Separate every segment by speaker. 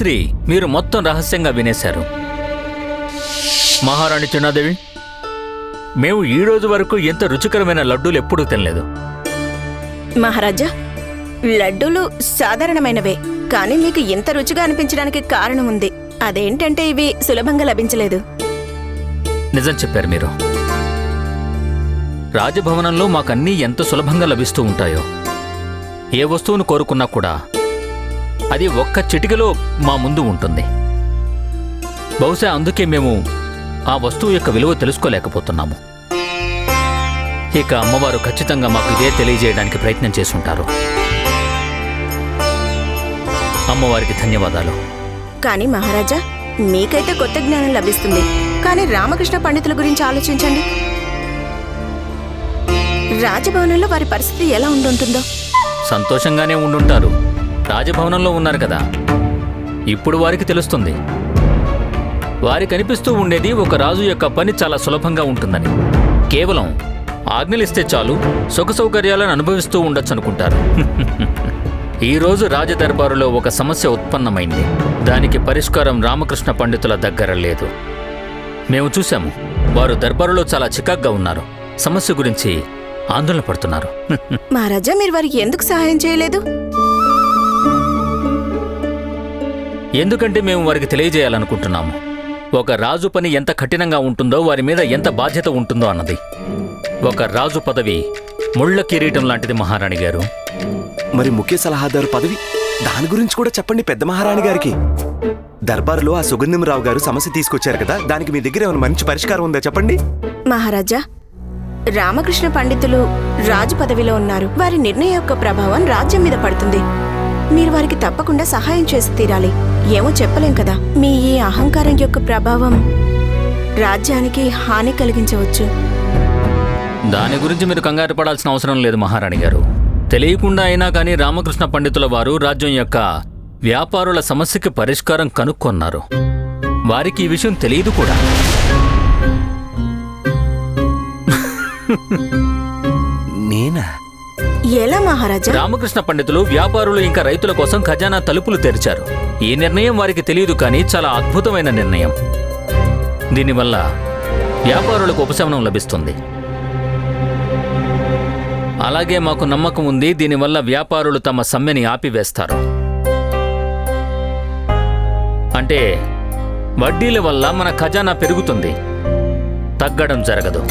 Speaker 1: రాత్రి మీరు మొత్తం రహస్యంగా వినేశారు. మహారాణి చిన్నాదేవి మేము ఈ రోజు వరకు ఎంత రుచికరమైన లడ్డూలు ఎప్పుడూ తినలేదు.
Speaker 2: మహారాజా లడ్డూలు సాధారణమైనవే కానీ మీకు ఇంత రుచిగా అనిపించడానికి కారణం ఉంది. అదేంటంటే ఇవి సులభంగా లభించలేదు.
Speaker 1: నిజం చెప్పారు మీరు. రాజభవనంలో మాకన్నీ ఎంత సులభంగా లభిస్తూ ఉంటాయో ఏ వస్తువును కోరుకున్నా కూడా అది ఒక్క చిటికలో మా ముందు ఉంటుంది. బహుశా అందుకే మేము ఆ వస్తువు యొక్క విలువ తెలుసుకోలేకపోతున్నాము. ఇక అమ్మవారు ఖచ్చితంగా మాకు ఇదే తెలియజేయడానికి ప్రయత్నం చేసుంటారు అమ్మవారికి ధన్యవాదాలు.
Speaker 2: కానీ మహారాజా మీకైతే కొత్త జ్ఞానం లభిస్తుంది. కానీ రామకృష్ణ పండితుల గురించి ఆలోచించండి. రాజభవనంలో వారి పరిస్థితి ఎలా ఉండుంటుందో?
Speaker 1: సంతోషంగానే ఉండుంటారు. రాజభవనంలో ఉన్నారు కదా. ఇప్పుడు వారికి తెలుస్తుంది. వారికి అనిపిస్తూ ఉండేది ఒక రాజు యొక్క పని చాలా సులభంగా ఉంటుందని. కేవలం ఆజ్ఞలిస్తే చాలు సుఖ సౌకర్యాలను అనుభవిస్తూ ఉండొచ్చు అనుకుంటారు ఈరోజు రాజదర్బారులో ఒక సమస్య ఉత్పన్నమైంది. దానికి పరిష్కారం రామకృష్ణ పండితుల దగ్గర లేదు. మేము చూశాము వారు దర్బారులో చాలా చికాగ్గా ఉన్నారు. సమస్య గురించి ఆందోళన పడుతున్నారు.
Speaker 2: మహారాజా మీరు వారికి ఎందుకు సహాయం చేయలేదు?
Speaker 1: ఎందుకంటే మేము వారికి తెలియజేయాలనుకుంటున్నాము. ఒక రాజు పని ఎంత కఠినంగా ఉంటుందో వారి మీద ఎంత బాధ్యత ఉంటుందో అన్నది. ఒక రాజు పదవి ముళ్ళ కిరీటం లాంటిది మహారాణి గారు.
Speaker 3: మరి ముఖ్య సలహాదారు పదవి? దాని గురించి కూడా చెప్పండి పెద్ద మహారాణి గారికి. దర్బారులో ఆ సుగంధంరావు గారు సమస్య తీసుకొచ్చారు కదా దానికి మీ దగ్గర ఏమైనా మంచి పరిష్కారం ఉందా చెప్పండి?
Speaker 2: మహారాజా రామకృష్ణ పండితులు రాజు పదవిలో ఉన్నారు. వారి నిర్ణయం యొక్క ప్రభావం రాజ్యం మీద పడుతుంది. మీరు వారికి తప్పకుండా సహాయం చేసి తీరాలి. ఏమో చెప్పలేం కదా. మీ ఈ అహంకారం యొక్క ప్రభావం రాజ్యానికి హాని కలిగించవచ్చు.
Speaker 1: దాని గురించి మీరు కంగారు పడాల్సిన అవసరం లేదు మహారాణి గారు. తెలియకుండా అయినా కానీ రామకృష్ణ పండితుల వారు రాజ్యం యొక్క వ్యాపారుల సమస్యకి పరిష్కారం కనుక్కొన్నారు. వారికి ఈ విషయం తెలియదు కూడా.
Speaker 3: నేనా?
Speaker 2: ఎలా మహారాజా?
Speaker 1: రామకృష్ణ పండితులు వ్యాపారులు ఇంకా రైతుల కోసం ఖజానా తలుపులు తెరిచారు. ఈ నిర్ణయం వారికి తెలియదు కానీ చాలా అద్భుతమైన నిర్ణయం. దీనివల్ల వ్యాపారులకు ఉపశమనం లభిస్తుంది. అలాగే మాకు నమ్మకం ఉంది దీనివల్ల వ్యాపారులు తమ సమ్మెని ఆపివేస్తారు. అంటే వడ్డీల వల్ల మన ఖజానా పెరుగుతుంది. తగ్గడం జరగదు.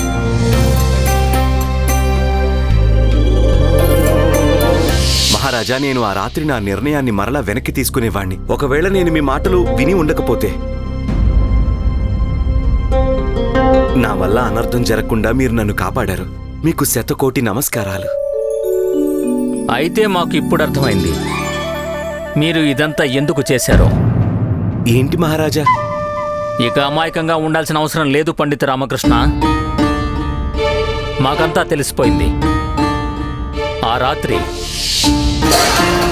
Speaker 3: మహారాజా నేను ఆ రాత్రి నా నిర్ణయాన్ని మరలా వెనక్కి తీసుకునేవాణ్ణి. ఒకవేళ నేను మీ మాటలు విని ఉండకపోతే. నా వల్ల అనర్థం జరగకుండా మీరు నన్ను కాపాడారు. మీకు శతకోటి నమస్కారాలు.
Speaker 1: అయితే మాకు ఇప్పుడు అర్థమైంది. మీరు ఇదంతా ఎందుకు చేశారో.
Speaker 3: ఏంటి మహారాజా?
Speaker 1: ఇక అమాయకంగా ఉండాల్సిన అవసరం లేదు పండిత రామకృష్ణ. మాకంతా తెలిసిపోయింది. ఆ రాత్రి you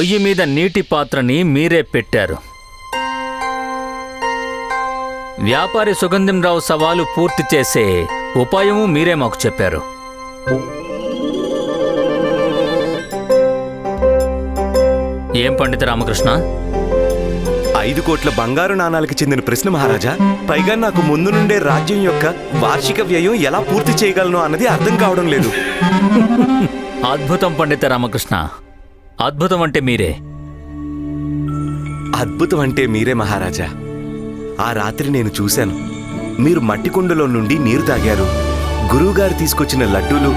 Speaker 1: పొయ్యి మీద నీటి పాత్రని మీరే పెట్టారు. వ్యాపారి సుగంధంరావు సవాలు పూర్తి చేసే ఉపాయము మీరే మాకు చెప్పారు. ఏం పండిత రామకృష్ణ?
Speaker 3: ఐదు కోట్ల బంగారు నాణాలకు చెందిన ప్రశ్న మహారాజా పైగా నాకు ముందు నుండే రాజ్యం యొక్క వార్షిక వ్యయం ఎలా పూర్తి చేయగలను అన్నది అర్థం కావడం లేదు.
Speaker 1: అద్భుతం పండిత రామకృష్ణ. అద్భుతం అంటే మీరే.
Speaker 3: అద్భుతం అంటే మీరే మహారాజా. ఆ రాత్రి నేను చూశాను. మీరు మట్టి కుండలో నుండి నీరు తాగారు. గురువుగారు తీసుకొచ్చిన లడ్డూలు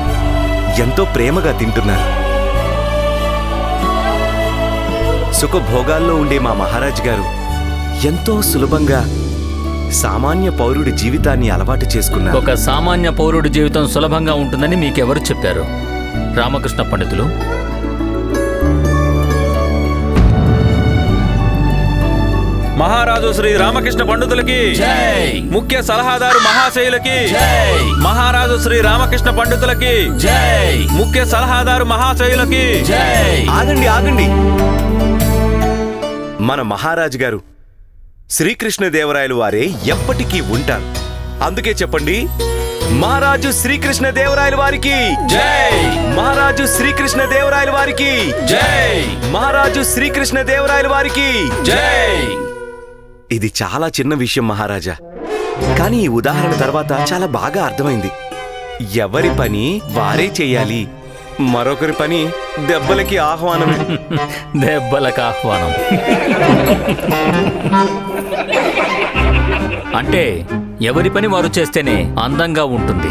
Speaker 3: ఎంతో ప్రేమగా తింటున్నారు. సుఖభోగాల్లో ఉండే మా మహారాజ్ గారు ఎంతో సులభంగా సామాన్య పౌరుడి జీవితాన్ని అలవాటు చేసుకున్నారు.
Speaker 1: ఒక సామాన్య పౌరుడి జీవితం సులభంగా ఉంటుందని మీకెవరు చెప్పారు? రామకృష్ణ పండితులు
Speaker 4: మహారాజు శ్రీ రామకృష్ణ పండితులకి ముఖ్య సలహాదారు మహాశయులకి మహారాజు శ్రీ రామకృష్ణ పండితులకి ముఖ్య సలహాదారు మహాశయులకి.
Speaker 3: ఆగండి ఆగండి. మన మహారాజు గారు శ్రీకృష్ణదేవరాయలు వారే ఎప్పటికీ ఉంటారు. అందుకే చెప్పండి మహారాజు శ్రీకృష్ణ దేవరాయల వారికి
Speaker 4: జై.
Speaker 3: మహారాజు శ్రీకృష్ణ దేవరాయల వారికి
Speaker 4: జై.
Speaker 3: మహారాజు శ్రీకృష్ణ దేవరాయల వారికి
Speaker 4: జై.
Speaker 3: ఇది చాలా చిన్న విషయం మహారాజా. కానీ ఈ ఉదాహరణ తర్వాత చాలా బాగా అర్థమైంది. ఎవరి పని వారే చేయాలి మరొకరి పని దెబ్బలకి ఆహ్వానమే.
Speaker 1: దెబ్బలకు ఆహ్వానం. అంటే ఎవరి పని వారు చేస్తేనే అందంగా ఉంటుంది.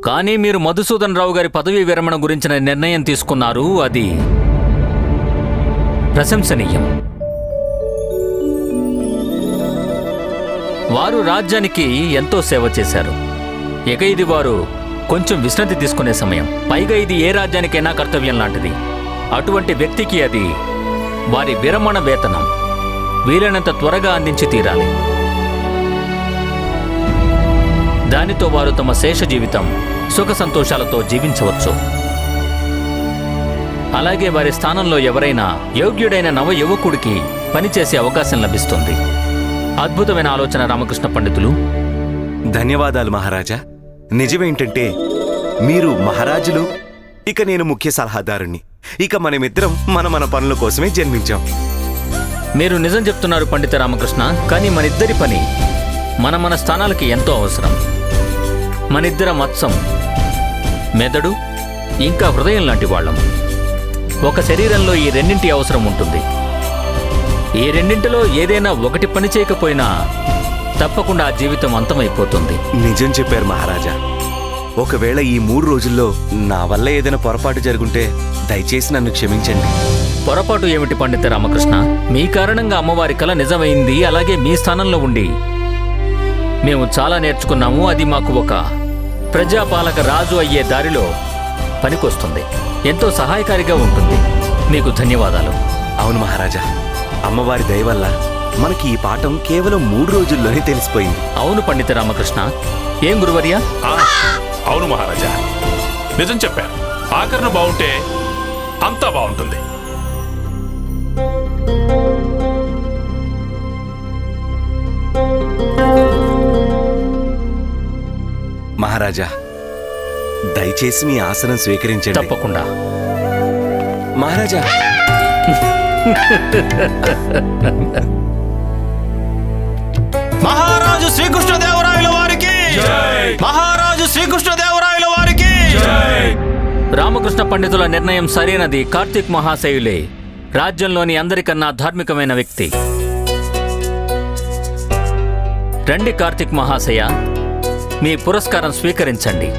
Speaker 1: కానీ మీరు మధుసూదన్ రావు గారి పదవీ విరమణ గురించిన నిర్ణయం తీసుకున్నారు అది ప్రశంసనీయం. వారు రాజ్యానికి ఎంతో సేవ చేశారు. ఇక ఇది వారు కొంచెం విశ్రాంతి తీసుకునే సమయం. పైగా ఇది ఏ రాజ్యానికైనా కర్తవ్యం లాంటిది. అటువంటి వ్యక్తికి అది వారి విరమణ వేతనం. వీలైనంత త్వరగా అందించి తీరాలి. దానితో వారు తమ శేష జీవితం సుఖ సంతోషాలతో జీవించవచ్చు. అలాగే వారి స్థానంలో ఎవరైనా యోగ్యుడైన నవ యువకుడికి పనిచేసే అవకాశం లభిస్తుంది. అద్భుతమైన ఆలోచన రామకృష్ణ పండితులు.
Speaker 3: ధన్యవాదాలు మహారాజా. నిజమేంటంటే మీరు మహారాజులు ఇక నేను ముఖ్య సలహాదారుణ్ణి. ఇక మనమిద్దరం మన మన పనుల కోసమే జన్మించాం.
Speaker 1: మీరు నిజం చెప్తున్నారు పండిత రామకృష్ణ కానీ మనిద్దరి పని మన మన స్థానాలకి ఎంతో అవసరం. మనిద్దర మత్సం మెదడు ఇంకా హృదయం లాంటి వాళ్ళం. ఒక శరీరంలో ఈ రెండింటి అవసరం ఉంటుంది. ఈ రెండింటిలో ఏదైనా ఒకటి పని చేయకపోయినా తప్పకుండా ఆ జీవితం అంతమైపోతుంది.
Speaker 3: నిజం చెప్పారు మహారాజా. ఒకవేళ ఈ మూడు రోజుల్లో నా వల్ల ఏదైనా పొరపాటు జరుగుంటే దయచేసి నన్ను క్షమించండి.
Speaker 1: పొరపాటు ఏమిటి పండిత రామకృష్ణ? మీ కారణంగా అమ్మవారి కల నిజమైంది అలాగే మీ స్థానంలో ఉండి. మేము చాలా నేర్చుకున్నాము అది మాకు ఒక ప్రజాపాలక రాజు అయ్యే దారిలో పనికొస్తుంది. ఎంతో సహాయకారిగా ఉంటుంది. మీకు ధన్యవాదాలు.
Speaker 3: అవును మహారాజా. అమ్మవారి దయ వల్ల మనకి ఈ పాఠం కేవలం మూడు రోజుల్లోనే తెలిసిపోయింది.
Speaker 1: అవును పండిత రామకృష్ణ. ఏం గురువర్యా?
Speaker 5: ఆ, అవును మహారాజా. నిజం చెప్పారు. ఆకరణ బాగుంటే అంతా బాగుంటుంది.
Speaker 3: మహారాజా దయచేసి మీ ఆసనం స్వీకరించండి.
Speaker 1: తప్పకుండా.
Speaker 3: మహారాజా.
Speaker 4: మహారాజు శ్రీకృష్ణదేవరాయల వారికి. మహారాజు శ్రీకృష్ణదేవరాయల వారికి.
Speaker 1: రామకృష్ణ పండితుల నిర్ణయం సరైనది కార్తీక్ మహాశయులే. రాజ్యంలోని అందరికన్నా ధార్మికమైన వ్యక్తి. రండి కార్తీక్ మహాశయ మీ పురస్కారం స్వీకరించండి.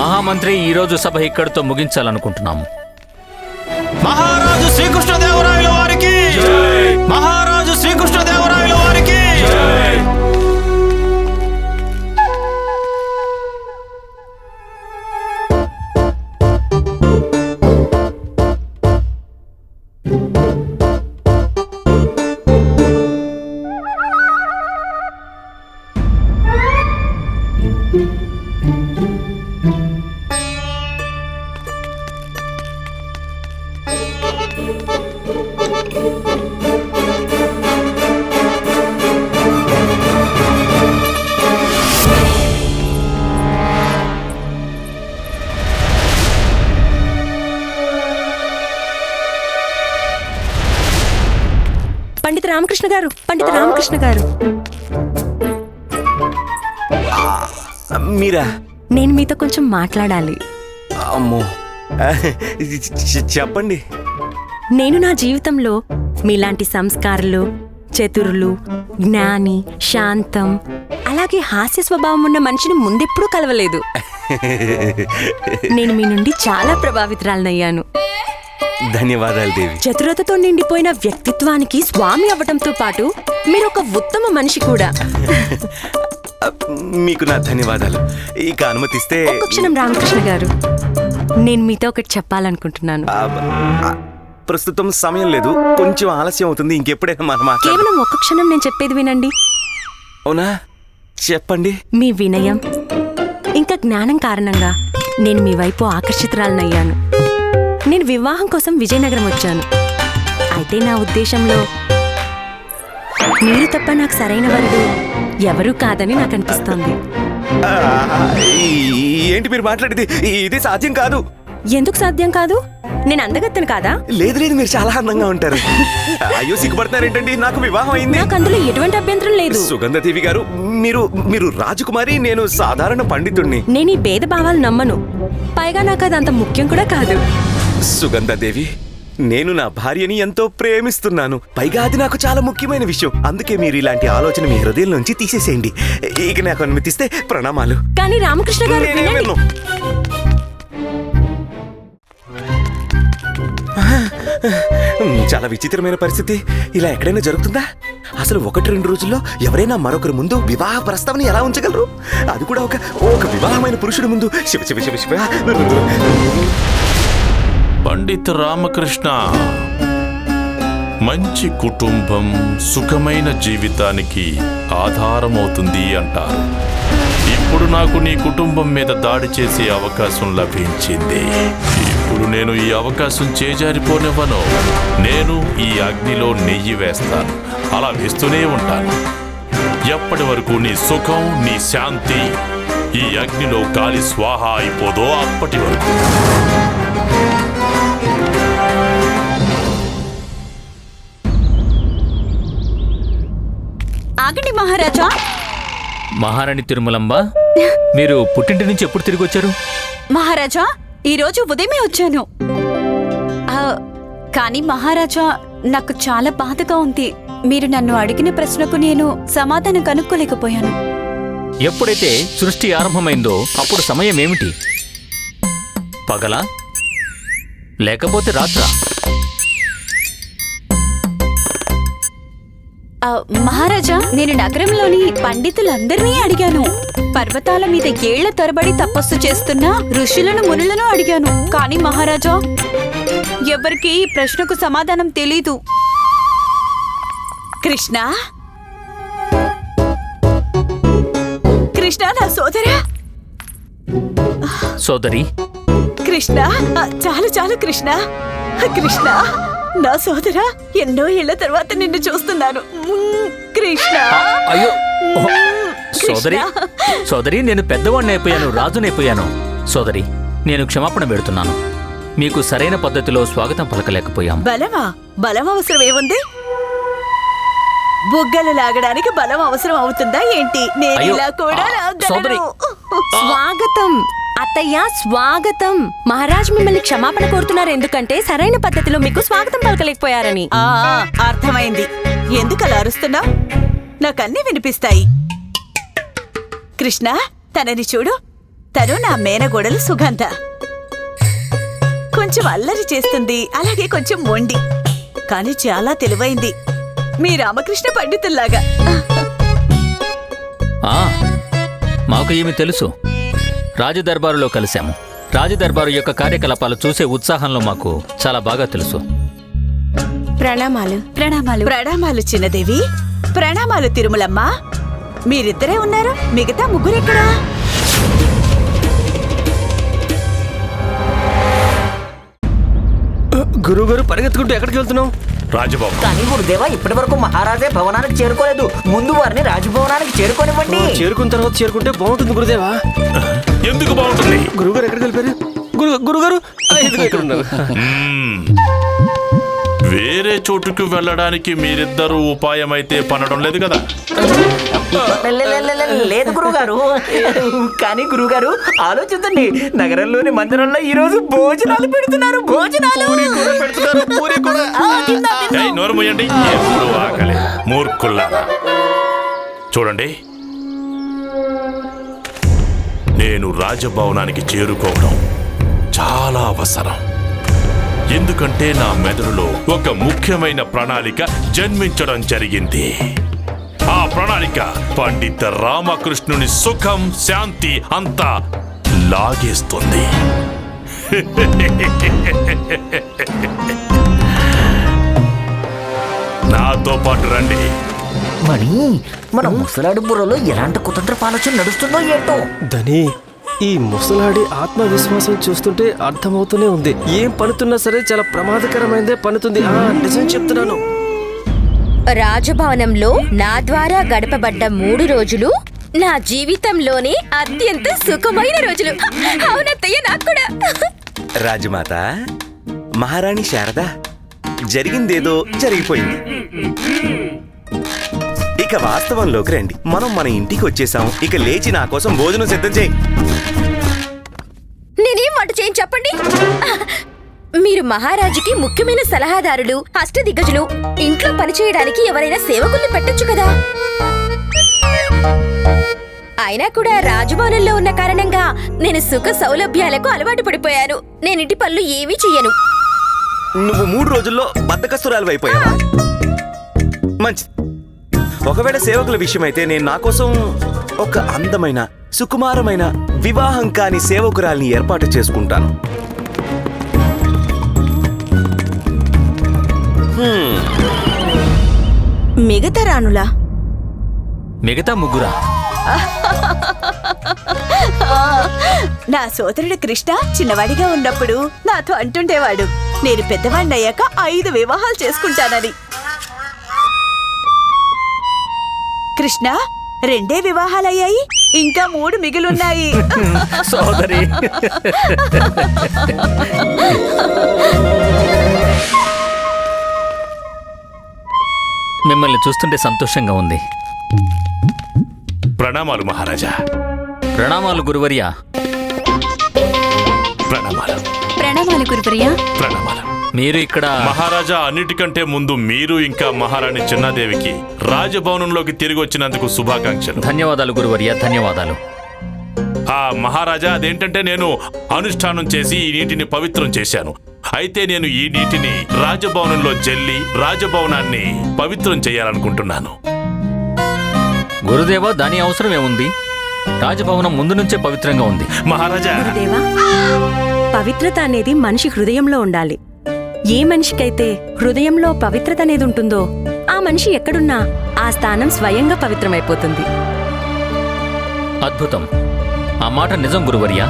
Speaker 1: మహామంత్రి ఈరోజు సభ ఇక్కడితో ముగించాలనుకుంటున్నాము.
Speaker 4: మహారాజు శ్రీకృష్ణదేవరాయల వారికి. మహారాజు శ్రీకృష్ణదేవరాయల
Speaker 6: పండిత రామకృష్ణ గారు?
Speaker 3: మీరా?
Speaker 6: నేను మీతో కొంచెం మాట్లాడాలి.
Speaker 3: అమ్మో. చెప్పండి.
Speaker 6: నేను నా జీవితంలో మీలాంటి సంస్కారాలు చతురులు జ్ఞాని శాంతం అలాగే హాస్య స్వభావం ఉన్న మనిషిని ముందెప్పుడూ కలవలేదు. నేను మీ నుండి చాలా ప్రభావితురాలనయ్యాను.
Speaker 3: ధన్యవాదాలు దేవి.
Speaker 6: చతురతతో నిండిపోయిన వ్యక్తిత్వానికి స్వామి అవ్వటంతో పాటు మీరు ఒక ఉత్తమ మనిషి కూడా.
Speaker 3: మీకు నా ధన్యవాదాలు. ఇక అనుమతిస్తే
Speaker 6: ఒక్క క్షణం రామకృష్ణ గారు నేను మీతో ఒకటి చెప్పాలనుకుంటున్నాను.
Speaker 3: ఆ, ఆ, ప్రస్తుతం సమయం లేదు. కొంచెం ఆలస్యం అవుతుంది. ఇంకెప్పుడైనా మనం మాట్లాడు
Speaker 6: కేవలం ఒక్క క్షణం నేను చెప్పేది వినండి.
Speaker 3: అవునా? చెప్పండి.
Speaker 6: మీ వినయం ఇంకా జ్ఞానం కారణంగా నేను మీ వైపు ఆకర్షితురాలనయ్యాను. నేను వివాహం కోసం విజయనగరం వచ్చాను. అయితే నా ఉద్దేశంలో మీరు తప్ప నాకు సరైన వరుడు ఎవరూ కాదని నాకు అనిపిస్తోంది.
Speaker 3: ఏంటి మీరు మాట్లాడేది? ఇది సాధ్యం కాదు.
Speaker 6: ఎందుకు సాధ్యం కాదు? నేను అందగత్తను కాదా?
Speaker 3: లేదు లేదు మీరు చాలా అందంగా ఉంటారు. అయ్యో సిగ్గుపడుతున్నారేంటండి? నాకు వివాహం అయింది.
Speaker 6: నాకు అందులో ఎటువంటి అభ్యంతరం లేదు.
Speaker 3: సుగంధదేవి గారు మీరు మీరు రాజకుమారి నేను సాధారణ పండితుణ్ణి.
Speaker 6: నేను ఈ భేదభావాలు నమ్మను. పైగా నాకు అది అంత ముఖ్యం కూడా కాదు.
Speaker 3: సుగంధదేవి నేను నా భార్యని ఎంతో ప్రేమిస్తున్నాను. పైగా అది నాకు చాలా ముఖ్యమైన విషయం. అందుకే మీరు ఇలాంటి ఆలోచన మీ హృదయం నుంచి తీసేసేయండి. ఇక నాకు అనుమతిస్తే ప్రణామాలు.
Speaker 6: కానీ రామకృష్ణ గారు వినండి.
Speaker 3: చాలా విచిత్రమైన పరిస్థితి. ఇలా ఎక్కడైనా జరుగుతుందా? అసలు ఒకటి రెండు రోజుల్లో ఎవరైనా మరొకరి ముందు వివాహ ప్రస్తావన ఎలా ఉంచగలరు? అది కూడా ఒక ఒక వివాహమైన పురుషుడి ముందు. శివ శివ శివ శివ.
Speaker 5: పండిత్ రామకృష్ణ. మంచి కుటుంబం సుఖమైన జీవితానికి ఆధారమవుతుంది అంటారు. ఇప్పుడు నాకు నీ కుటుంబం మీద దాడి చేసే అవకాశం లభించింది. ఇప్పుడు నేను ఈ అవకాశం చేజారిపోనివ్వను. నేను ఈ అగ్నిలో నెయ్యి వేస్తాను. అలా వేస్తూనే ఉంటాను. ఎప్పటి వరకు నీ సుఖం నీ శాంతి ఈ అగ్నిలో గాలి స్వాహ అయిపోదో అప్పటి వరకు.
Speaker 7: ఆగండి మహారాజా.
Speaker 1: మహారాణి తిరుమలంబ మీరు పుట్టింటి నుంచి ఎప్పుడు తిరిగి వచ్చారు?
Speaker 7: మహారాజా ఈరోజు ఉదయమే వచ్చాను. ఆ, కానీ మహారాజా నాకు చాలా బాధగా ఉంది. మీరు నన్ను అడిగిన ప్రశ్నకు నేను సమాధానం కనుక్కోలేకపోయాను.
Speaker 1: ఎప్పుడైతే సృష్టి ఆరంభమైందో అప్పుడు సమయం ఏమిటి? పగలా? లేకపోతే రాత్రా?
Speaker 7: మహారాజా నేను నగరంలోని పండితులందరినీ అడిగాను. పర్వతాల మీద ఏళ్ళ తరబడి తపస్సు చేస్తున్న ఋషులను మునులను అడిగాను. కానీ మహారాజా ఎవరికి ఈ ప్రశ్నకు సమాధానం తెలీదు. కృష్ణ? కృష్ణ నా సోదరా?
Speaker 1: సోదరి?
Speaker 7: కృష్ణ చాలు చాలు కృష్ణ. కృష్ణ? నా సోదరా ఎన్నో ఏళ్ళ తర్వాత నిన్ను చూస్తున్నాను. కృష్ణ.
Speaker 1: అయ్యో. సోదరి సోదరి నేను పెద్దవాడిని అయిపోయాను రాజునైపోయాను సోదరి నేను క్షమాపణ పెడుతున్నాను. మీకు సరైన పద్ధతిలో స్వాగతం పలకలేకపోయాం.
Speaker 7: బలమా? బలం అవసరం ఏముంది? బుగ్గలు లాగడానికి బలం అవసరం అవుతుందా ఏంటి? నేను ఇలా కూడా.
Speaker 1: సోదరి.
Speaker 6: స్వాగతం. అత్తయ్య స్వాగతం. మహారాజ్ మిమ్మల్ని క్షమాపణ కోరుతున్నారు. ఎందుకంటే సరైన పద్ధతిలో మీకు స్వాగతం పలకలేకపోయారని.
Speaker 7: ఆ, ఆ, అర్థమైంది. ఎందుకు అలా అరుస్తున్నావు? నాకన్నీ వినిపిస్తాయి. కృష్ణ తనని చూడు. తను నా మేనగోడలు సుగంధ. కొంచెం అల్లరి చేస్తుంది. అలాగే కొంచెం మొండి. కానీ చాలా తెలివైంది. మీ రామకృష్ణ పండితుల్లాగా.
Speaker 1: ఆ, మాకు ఏమి తెలుసు. రాజదర్బారులో కలిశాము. రాజదర్బారు యొక్క కార్యకలాపాలు చూసే ఉత్సాహంలో మాకు చాలా బాగా తెలుసు.
Speaker 2: ప్రణామాలు.
Speaker 7: ప్రణామాలు. ప్రణామాలు చిన్నదేవి. ప్రణామాలు తిరుమలమ్మ. మీరిద్దరే ఉన్నారు మిగతా ముగ్గురెక్కడా
Speaker 8: గురువుగారు పరిగెత్తుకుంటూ ఎక్కడికి వెళ్తున్నాం
Speaker 5: రాజబాబు.
Speaker 9: కానీ గురుదేవా ఇప్పటి వరకు మహారాజే భవనానికి చేరుకోలేదు. ముందు వారిని రాజభవనానికి చేరుకోనివ్వండి.
Speaker 8: చేరుకున్న తర్వాత చేరుకుంటే బాగుంటుంది గురుదేవా.
Speaker 5: ఎందుకు బాగుంటుంది?
Speaker 8: గురువుగారు ఎక్కడికి వెళ్ళిపోయారు గురు గురుగారు ఇక్కడ ఉన్నారు.
Speaker 5: వేరే చోటుకు వెళ్ళడానికి మీరిద్దరూ ఉపాయం అయితే పనడం లేదు కదా?
Speaker 9: లేదు గురుగారు కానీ గురుగారు ఆలోచించండి. నగరంలోని మందిరంలో ఈ రోజు భోజనాలు పెడుతున్నారు. భోజనాలు!
Speaker 5: నోరు మూయండి. మూర్ఖుల్లారా. చూడండి. నేను రాజభవనానికి చేరుకోవడం చాలా అవసరం. ఎందుకంటే నా మెదడులో ఒక ముఖ్యమైన ప్రణాళిక జన్మించడం జరిగింది. ఆ ప్రణాళిక పండిత రామకృష్ణుని సుఖం శాంతి అంతా లాగేస్తుంది. నాతో పాటు రండి.
Speaker 9: మణి మన ముసలాడి బుర్రలో ఎలాంటి కుతంత్ర ఆలోచన నడుస్తుందో ఏంటో?
Speaker 8: ధని ఈ ముసలాడి ఆత్మవిశ్వాసం చూస్తుంటే అర్థమవుతూనే ఉంది. ఏం పనుతున్నా సరే చాలా ప్రమాదకరమైనదే పనుతుంది. ఆ నిజం చెప్తున్నాను.
Speaker 10: రాజభవనంలో నా ద్వారా గడపబడ్డ మూడు రోజులు నా జీవితంలోనే అత్యంత సుఖమైన రోజులు. అవునత్తయ్య నాకు కూడా.
Speaker 3: రాజమాత మహారాణి శారద జరిగిందేదో జరిగిపోయింది. ఇక వాస్తవంలోకి రండి. మనం మన ఇంటికి వచ్చేసాం. ఇక లేచి నా కోసం భోజనం సిద్ధం చేయి.
Speaker 10: నేనేం వంట చేయని చెప్పండి? మీరు మహారాజుకి ముఖ్యమైన సలహాదారులు అష్టదిగ్గజులు ఇంట్లో పనిచేయడానికి ఎవరైనా సేవకుల్ని పెట్టొచ్చు కదా? అయినా కూడా రాజభవనంలో ఉన్న కారణంగా నేను సుఖ సౌలభ్యాలకు అలవాటు పడిపోయాను. నేను ఇంటి పనులు ఏమీ చెయ్యను.
Speaker 3: నువ్వు మూడు రోజుల్లో బద్దకస్తురాలు అయిపోయావా? మంచి ఒకవేళ సేవకుల విషయమైతే నేను నా కోసం ఒక అందమైన సుకుమారమైన వివాహం కాని సేవకురాల్ని ఏర్పాటు చేసుకుంటాను. హ్మ్,
Speaker 2: మిగతా రాణులా?
Speaker 1: మిగతా ముగ్గురా?
Speaker 7: నా సోదరుడు కృష్ణ చిన్నవాడిగా ఉన్నప్పుడు నాతో అంటుండేవాడు నేను పెద్దవాడిని అయ్యాక ఐదు వివాహాలు చేసుకుంటానని. కృష్ణ రెండే వివాహాలయ్యాయి. ఇంకా మూడు మిగిలున్నాయి.
Speaker 1: సోదరి. మిమ్మల్ని చూస్తుంటే సంతోషంగా ఉంది.
Speaker 5: ప్రణామాలు మహారాజా.
Speaker 1: ప్రణామాలు గురువర్యా.
Speaker 5: ప్రణామాలు.
Speaker 7: ప్రణామాలు గురువర్యా.
Speaker 5: ప్రణామాలు.
Speaker 1: మీరు ఇక్కడ
Speaker 5: మహారాజా అన్నిటికంటే ముందు మీరు ఇంకా మహారాణి చిన్నాదేవికి రాజభవనంలోకి తిరిగి వచ్చినందుకు శుభాకాంక్షలు.
Speaker 1: ధన్యవాదాలు గురువర్యా ధన్యవాదాలు.
Speaker 5: ఆ మహారాజా అదేంటంటే నేను అనుష్ఠానం చేసి ఈ నీటిని పవిత్రం చేశాను. అయితే నేను ఈ నీటిని రాజభవనంలో జల్లి రాజభవనాన్ని పవిత్రం చేయాలనుకుంటున్నాను.
Speaker 1: గురుదేవా దాని అవసరం ఏముంది? రాజభవనం ముందు నుంచే పవిత్రంగా ఉంది.
Speaker 5: మహారాజా!
Speaker 6: గురుదేవా పవిత్రత అనేది మనిషి హృదయంలో ఉండాలి. ఏ మనిషికైతే హృదయంలో పవిత్రత అనేది ఉంటుందో ఆ మనిషి ఎక్కడున్నా ఆ స్థానం స్వయంగా పవిత్రమైపోతుంది.
Speaker 1: అద్భుతం. ఆ మాట నిజం గురువర్యా?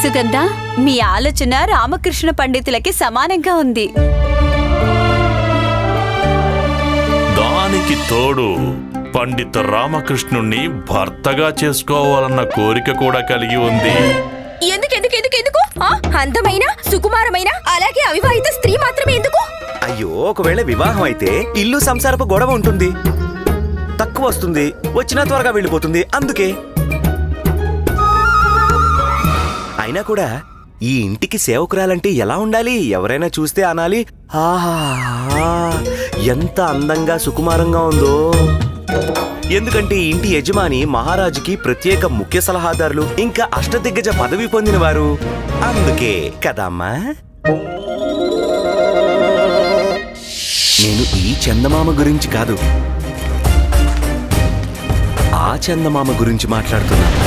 Speaker 7: సుగంధ మీ ఆలోచన రామకృష్ణ పండితులకి సమానంగా ఉంది.
Speaker 5: దానికి తోడు పండిత రామకృష్ణుణ్ణి భర్తగా చేసుకోవాలన్న కోరిక కూడా కలిగి ఉంది.
Speaker 10: ఎందుకు అందమైన సుకుమారమైన అలాగే అవివాహిత స్త్రీ మాత్రమే ఎందుకు?
Speaker 3: అయ్యో ఒకవేళ వివాహం అయితే ఇల్లు సంసారపు గొడవ ఉంటుంది. తక్కువ వస్తుంది వచ్చినా త్వరగా వెళ్ళిపోతుంది అందుకే. అయినా కూడా ఈ ఇంటికి సేవకురాలంటే ఎలా ఉండాలి? ఎవరైనా చూస్తే అనాలి. ఆహా ఎంత అందంగా సుకుమారంగా ఉందో. ఎందుకంటే ఇంటి యజమాని మహారాజుకి ప్రత్యేక ముఖ్య సలహాదారులు ఇంకా అష్టదిగ్గజ పదవి పొందిన వారు అందుకే కదమ్మా. నేను ఈ చందమామ గురించి కాదు ఆ చందమామ గురించి మాట్లాడుతున్నాను